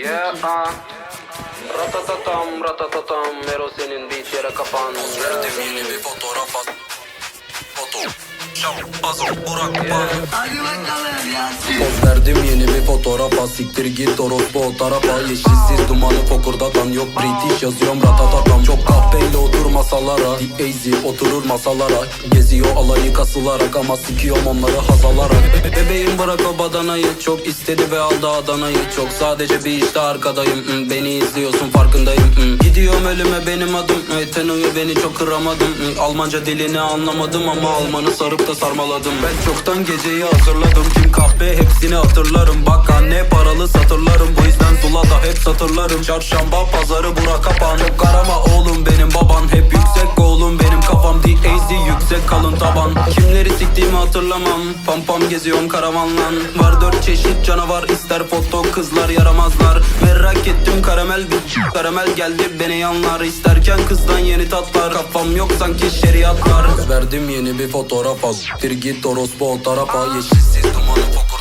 Yeah, ah. Ratatatam, ratatatam, Mero senin beat yere kapan. Verdim yeni bir fotoğraf at. Foto. Şam, Pazo, Burak, Pan. Hadi bakalım Yasin. Poz verdim yeni bir fotoğrafa Siktir git orospu o tarafa Yeşilsiz dumanı fokurdatan Yok British yazıyorum ratatatam Çok kahpeyle otur masalara Easy oturur masalara Geziyor alayı kasılarak Ama sikiyorum onları hazalarak Be- Bebeğim bırak o badanayı Çok istedi ve aldı Adana'yı. Çok sadece bir işte arkadayım Hmm, Beni izliyorsun farkındayım Hmm, Gidiyorum ölüme benim adım Teno'yu beni çok kıramadım Hmm, Almanca dilini anlamadım ama Almanı sarıp da sarmaladım. Ben çoktan geceyi hazırladım Kim kahpe hepsini hatırlarım. Bak anne paralı satırlarım satırlarım. Çarşamba pazarı bura kapan. Çok arama oğlum benim baban. Hep yüksek oğlum benim kafam. D.A.Z yüksek kalın taban. Kimleri siktiğimi hatırlamam. Pam pam geziyorum karavanlan Var dört çeşit canavar. İster foto kızlar yaramazlar. Merak ettim karamel bir Karamel geldi beni yanlar. İsterken kızdan yeni tatlar. Kafam yok sanki şeriatlar. Verdim yeni bir fotoğraf al Bir git orospu o tarafa. Yeşilsiz dumanı fokurdatan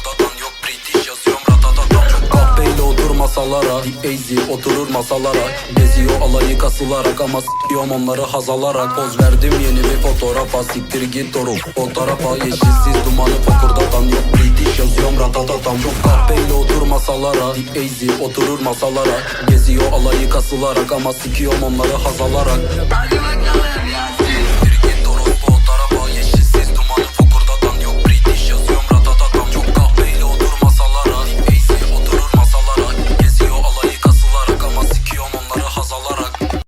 otur masalara D.A.Z oturur masalara. Geziyor alayı kasılarak Ama s**iyorum onları hazalarak Poz verdim yeni bir fotoğrafa Siktir git orospu o tarafa Yeşilsiz dumanı fokurdatan Yok British yazıyorum ratatatam. Çok kahpeyle otur masalara. D.A.Z oturur masalara. Geziyor alayı kasılarak Ama sikiyorum onları hazalarak